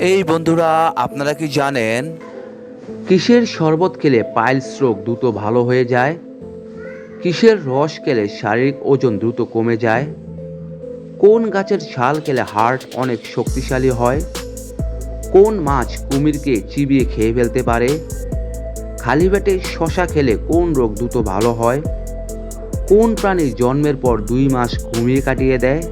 এই বন্ধুরা, আপনারা কি জানেন কিসের শরবত খেলে পাইলস রোগ দ্রুত ভালো হয়ে যায়? কিসের রস খেলে শারীরিক ওজন দ্রুত কমে যায়? কোন গাছের ছাল খেলে হার্ট অনেক শক্তিশালী হয়? কোন মাছ কুমিরকে চিবিয়ে খেয়ে ফেলতে পারে? খালি পেটে শশা খেলে কোন রোগ দ্রুত ভালো হয়? কোন প্রাণী জন্মের পর দুই মাস ঘুমিয়ে কাটিয়ে দেয়?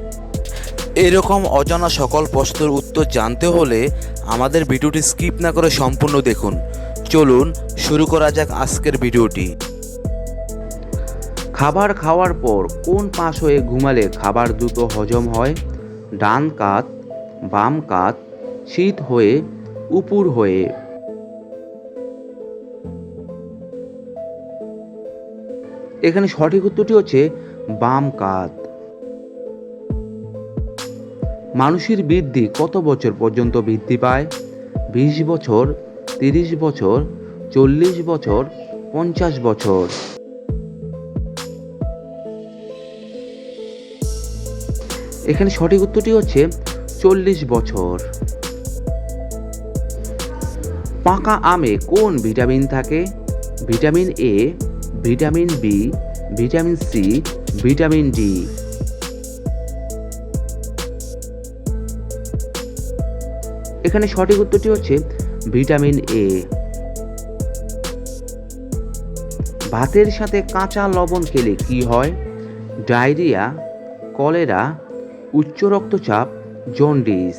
এরকম অজানা সকল প্রশ্নের উত্তর জানতে হলে আমাদের ভিডিওটি স্কিপ না করে সম্পূর্ণ দেখুন। চলুন শুরু করা যাক আজকের ভিডিওটি। খাবার খাওয়ার পর কোন পাশ হয়ে ঘুমালে খাবার দ্রুত হজম হয়? ডান কাত, বাম কাত, শীত হয়ে, উপুর হয়ে। এখানে সঠিক উত্তরটি হচ্ছে বাম কাত। মানুষের বৃদ্ধি কত বছর পর্যন্ত বৃদ্ধি পায়? বিশ বছর, তিরিশ বছর, চল্লিশ বছর, পঞ্চাশ বছর। এখানে সঠিক উত্তরটি হচ্ছে চল্লিশ বছর। পাকা আমে কোন ভিটামিন থাকে? Vitamin A, vitamin B, vitamin C, vitamin D. এখানে সঠিক উত্তরটি হচ্ছে ভিটামিন এ ভাতের সাথে কাঁচা লবণ খেলে কি হয়? ডায়রিয়া, কলেরা, উচ্চ রক্তচাপ, জন্ডিস।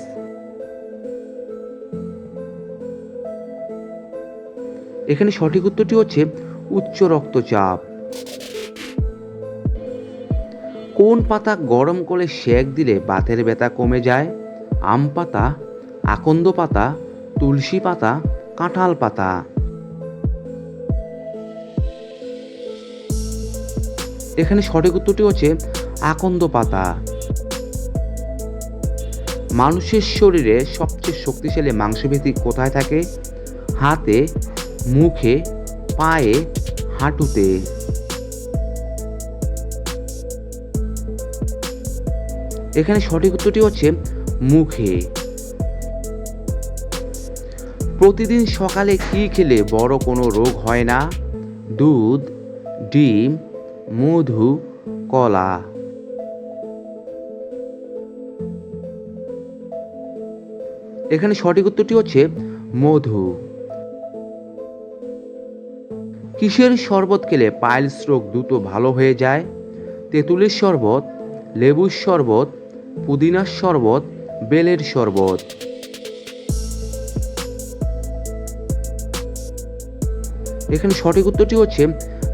এখানে সঠিক উত্তরটি হচ্ছে উচ্চ রক্তচাপ। কোন পাতা গরম করে সেক দিলে বাতের ব্যথা কমে যায়? আম পাতা আকন্দ পাতা, তুলসী পাতা, কাঁঠাল পাতা। এখানে সঠিক উত্তরটি হচ্ছে আকন্দ পাতা। মানুষের শরীরে সবচেয়ে শক্তিশালী মাংসপেশি কোথায় থাকে? হাতে, মুখে, পায়ে, হাঁটুতে। এখানে সঠিক উত্তরটি হচ্ছে মুখে। প্রতিদিন সকালে কি খেলে বড় কোনো রোগ হয় না? দুধ, ডিম, মধু, কলা। এখানে সঠিক উত্তরটি হচ্ছে মধু। কিসের শরবত খেলে পাইলস রোগ দ্রুত ভালো হয়ে যায়? তেঁতুলের শরবত, লেবুর শরবত, পুদিনার শরবত, বেলের শরবত। এখানে সঠিক উত্তরটি হচ্ছে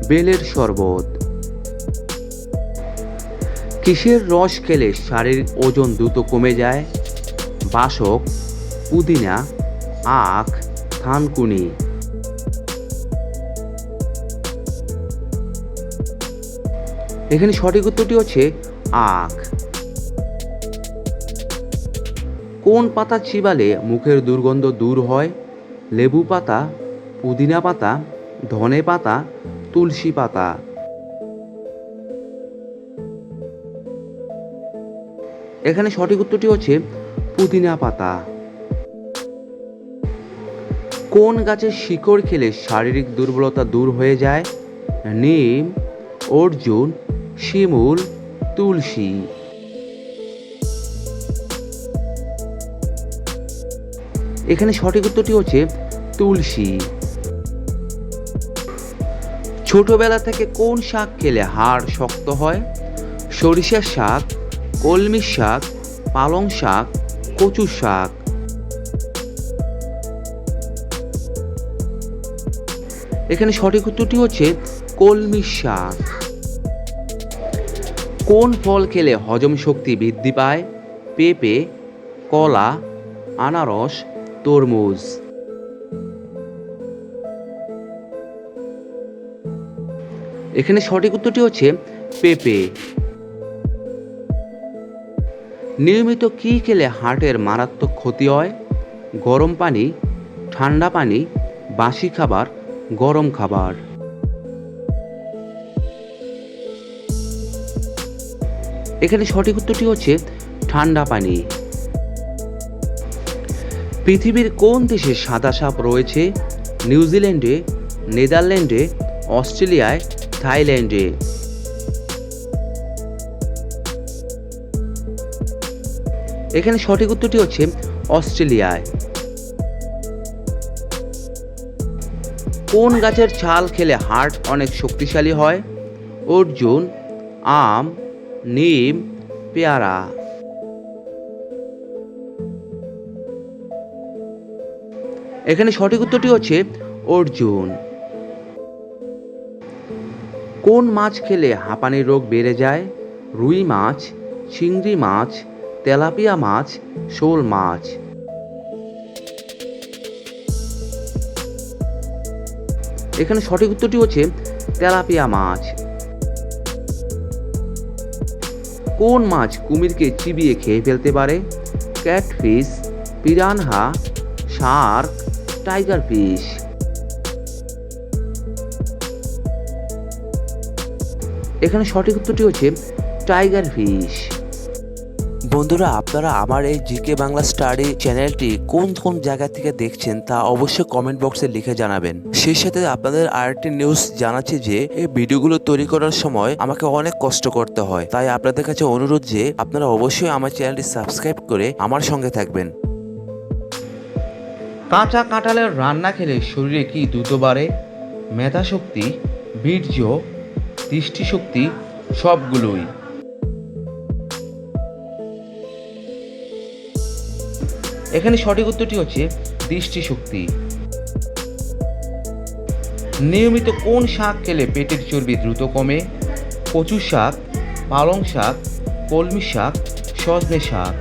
বেলের শরবত। কিসের রস খেলে শারীরিক ওজন দ্রুত কমে যায়? বাসক, পুদিনা, আখ, থানকুনি। এখানে সঠিক উত্তরটি হচ্ছে আখ। কোন পাতা চিবালে মুখের দুর্গন্ধ দূর হয়? লেবু পাতা, পুদিনা পাতা ধনে পাতা, তুলসী পাতা। এখানে সঠিক উত্তরটি হচ্ছে পুদিনা পাতা। কোন গাছের শিকড় খেলে শারীরিক দুর্বলতা দূর হয়ে যায়? নিম, অর্জুন, শিমুল, তুলসী। এখানে সঠিক উত্তরটি হচ্ছে তুলসী। ছোটবেলা থেকে কোন শাক খেলে হাড় শক্ত হয়? সরিষার শাক কলমি শাক, পালং শাক কচু শাক। এখানে সঠিক উত্তরটি হচ্ছে কলমি শাক। কোন ফল খেলে হজম শক্তি বৃদ্ধি পায়? পেঁপে, কলা, আনারস, তরমুজ। এখানে সঠিক উত্তরটি হচ্ছে পেঁপে। নিয়মিত কি খেলে হার্টের মারাত্মক ক্ষতি হয়? গরম পানি, ঠান্ডা পানি, বাসি খাবার, গরম খাবার। এখানে সঠিক উত্তরটি হচ্ছে ঠান্ডা পানি। পৃথিবীর কোন দেশে সাদা সাপ রয়েছে? নিউজিল্যান্ডে, নেদারল্যান্ডে, অস্ট্রেলিয়ায় থাইল্যান্ডে। এখানে সঠিক উত্তরটি হচ্ছে অস্ট্রেলিয়ায়। কোন গাছের ছাল খেলে হার্ট অনেক শক্তিশালী হয়? অর্জুন, আম, নিম, পেয়ারা। এখানে সঠিক উত্তরটি হচ্ছে অর্জুন। কোন মাছ খেলে হাঁপানির রোগ বেড়ে যায়? রুই মাছ, চিংড়ি মাছ, তেলাপিয়া মাছ, শোল মাছ। এখানে সঠিক উত্তরটি হচ্ছে তেলাপিয়া মাছ। কোন মাছ কুমিরকে চিবিয়ে খেয়ে ফেলতে পারে? Catfish, piranha, shark, tiger fish. এখানে সঠিক উত্তরটি হচ্ছে টাইগার ফিশ। বন্ধুরা আপনারা আমার এই জিকে বাংলা স্টাডি চ্যানেলটি কোন কোন জায়গা থেকে দেখছেন তা অবশ্যই কমেন্ট বক্সে লিখে জানাবেন। সেই সাথে আপনাদের আরেকটি নিউজ জানাচ্ছি যে এই ভিডিওগুলো তৈরি করার সময় আমাকে অনেক কষ্ট করতে হয়। তাই আপনাদের কাছে অনুরোধ যে আপনারা অবশ্যই আমার চ্যানেলটি সাবস্ক্রাইব করে আমার সঙ্গে থাকবেন। কাঁচা কাঁঠালের রান্না খেলে শরীরে কি দ্রুত বাড়ে? মেধাশক্তি বীর্য দৃষ্টিশক্তি সবগুলোই। এখানে সঠিক উত্তরটি হচ্ছে দৃষ্টিশক্তি। নিয়মিত কোন শাক খেলে পেটের চর্বি দ্রুত কমে? কচু শাক, পালং শাক, কলমি শাক, সজনে শাক।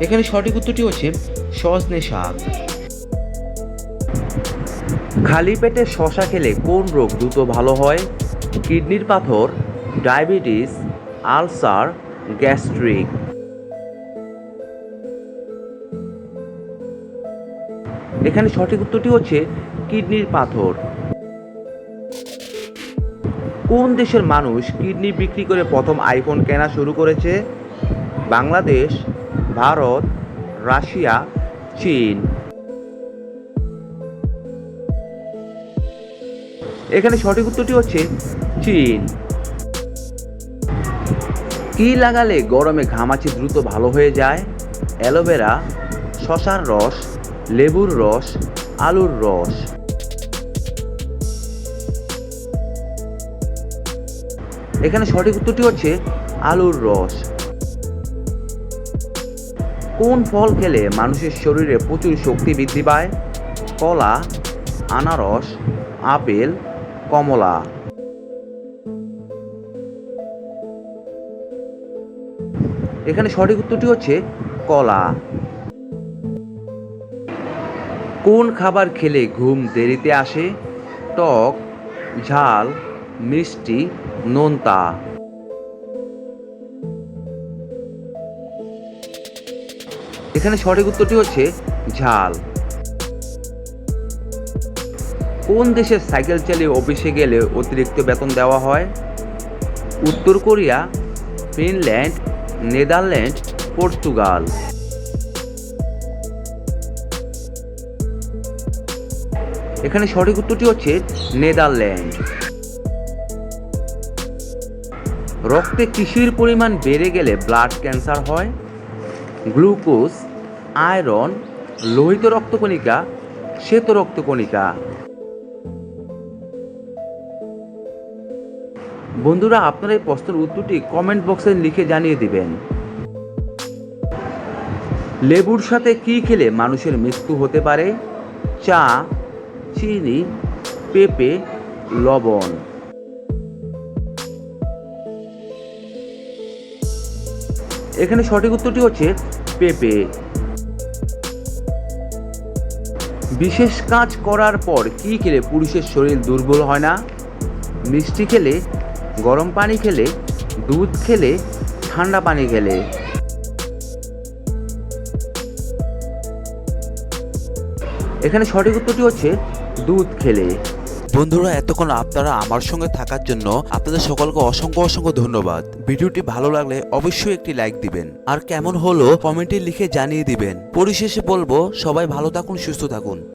এখানে সঠিক উত্তরটি হচ্ছে সজনে শাক। খালি পেটে শশা খেলে কোন রোগ দ্রুত ভালো হয়? কিডনির পাথর, ডায়াবেটিস, আলসার, গ্যাস্ট্রিক। এখানে সঠিক উত্তরটি হচ্ছে কিডনির পাথর। কোন দেশের মানুষ কিডনি বিক্রি করে প্রথম আইফোন কেনা শুরু করেছে? বাংলাদেশ, ভারত, রাশিয়া, চীন। এখানে সঠিক উত্তরটি হচ্ছে চীন। কি লাগালে গরমে ঘামাচি দ্রুত ভালো হয়ে যায়? অ্যালোভেরা, শশার রস, লেবুর রস, আলুর রস। এখানে সঠিক উত্তরটি হচ্ছে আলুর রস। কোন ফল খেলে মানুষের শরীরে প্রচুর শক্তি বৃদ্ধি পায়? কলা, আনারস, আপেল কমলা। এখানে সঠিক উত্তরটি হচ্ছে কলা। কোন খাবার খেলে ঘুম দেরিতে আসে? টক, ঝাল, মিষ্টি, নোনতা। এখানে সঠিক উত্তরটি হচ্ছে ঝাল। কোন দেশের সাইকেল চালিয়ে অফিসে গেলে অতিরিক্ত বেতন দেওয়া হয়? উত্তর কোরিয়া, ফিনল্যান্ড নেদারল্যান্ড পর্তুগাল। এখানে সঠিক উত্তরটি হচ্ছে নেদারল্যান্ড রক্তে কৃষির পরিমাণ বেড়ে গেলে ব্লাড ক্যান্সার হয়? গ্লুকোজ, আয়রন, লোহিত রক্তকণিকা, শ্বেত রক্তকণিকা। বন্ধুরা, আপনারা এই প্রশ্নের উত্তরটি কমেন্ট বক্সে লিখে জানিয়ে দিবেন। লেবুর সাথে কি খেলে মানুষের মৃত্যু হতে পারে? চা, চিনি, পেঁপে, লবণ। এখানে সঠিক উত্তরটি হচ্ছে পেঁপে। বিশেষ কাজ করার পর কি খেলে পুরুষের শরীর দুর্বল হয় না? মিষ্টি খেলে গরম পানি খেলে, দুধ খেলে, ঠান্ডা পানি খেলে। এখানে সঠিক উত্তরটি হচ্ছে দুধ খেলে। বন্ধুরা, এতক্ষণ আপনারা আমার সঙ্গে থাকার জন্য আপনাদের সকলকে অসংখ্য অসংখ্য ধন্যবাদ। ভিডিওটি ভালো লাগলে অবশ্যই একটি লাইক দিবেন। আর কেমন হলো কমেন্টে লিখে জানিয়ে দিবেন। পরিশেষে বলব, সবাই ভালো থাকুন, সুস্থ থাকুন।